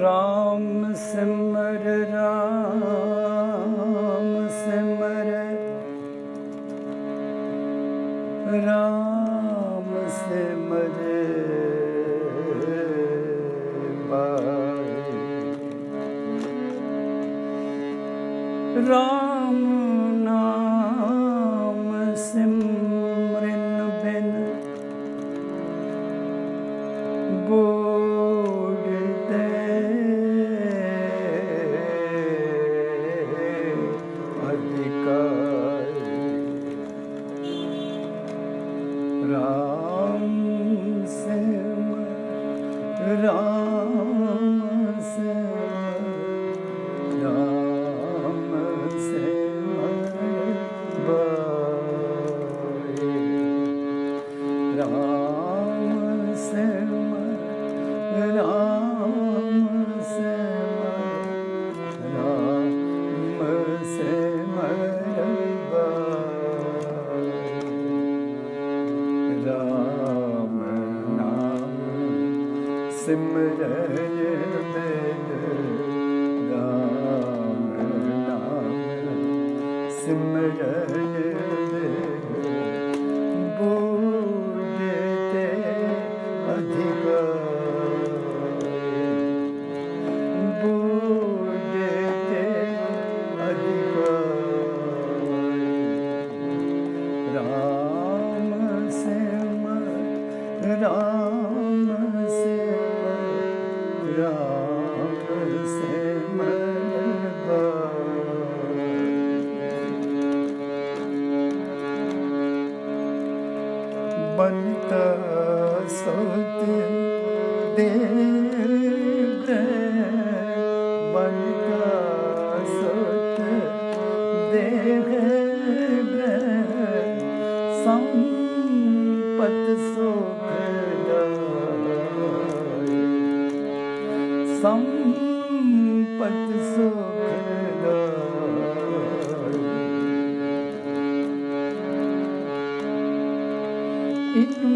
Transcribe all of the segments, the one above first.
ਰਾਮ ਸਿਮਰ ਰਾਮ ਸਿਮਰ ਰਾਮ ਸਿਮਰ ਬਾਈ ਰਾਮ ਨਾਮ ਸਿਮਰ Ram Sim Ram Simrelime बन्त सत देव बन्त सत देव सम्पत It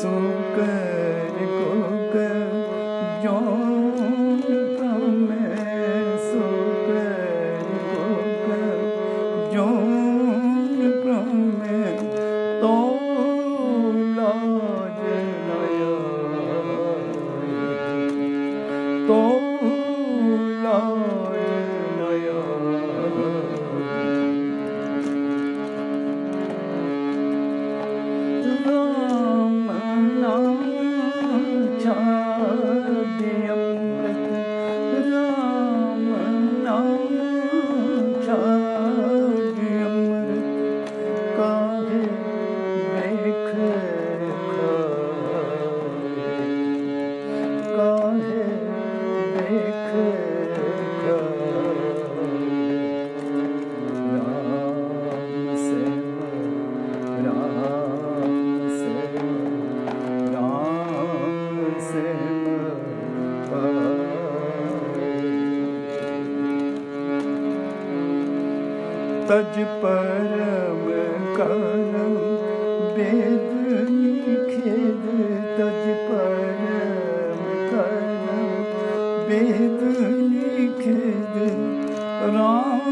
so good. ਤਜ ਪਰਮ ਕਰਮ ਬੇਦ ਨਿਖੇਦ ਤਜ ਪਰਮ ਕਰਮ ਬੇਦ ਨਿਖੇਦ ਰਾਮ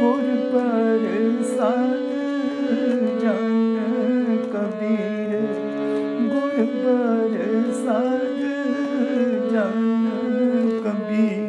ਗੁਰ ਪ੍ਰਸਾਦ ਜਨ ਕਬੀਰ। ਗੁਰ ਪ੍ਰਸਾਦ ਜਨ ਕਬੀਰ।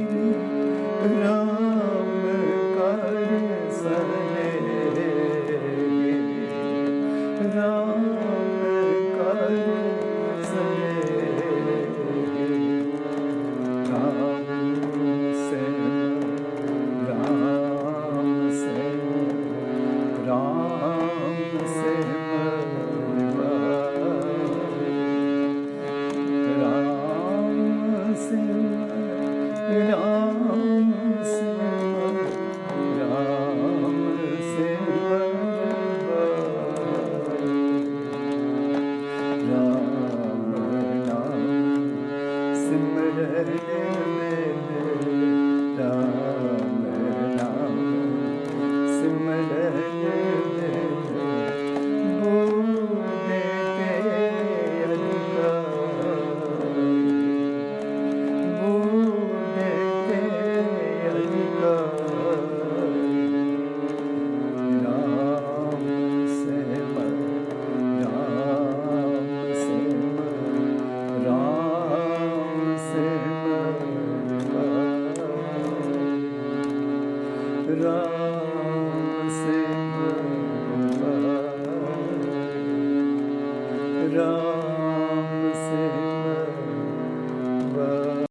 Ram.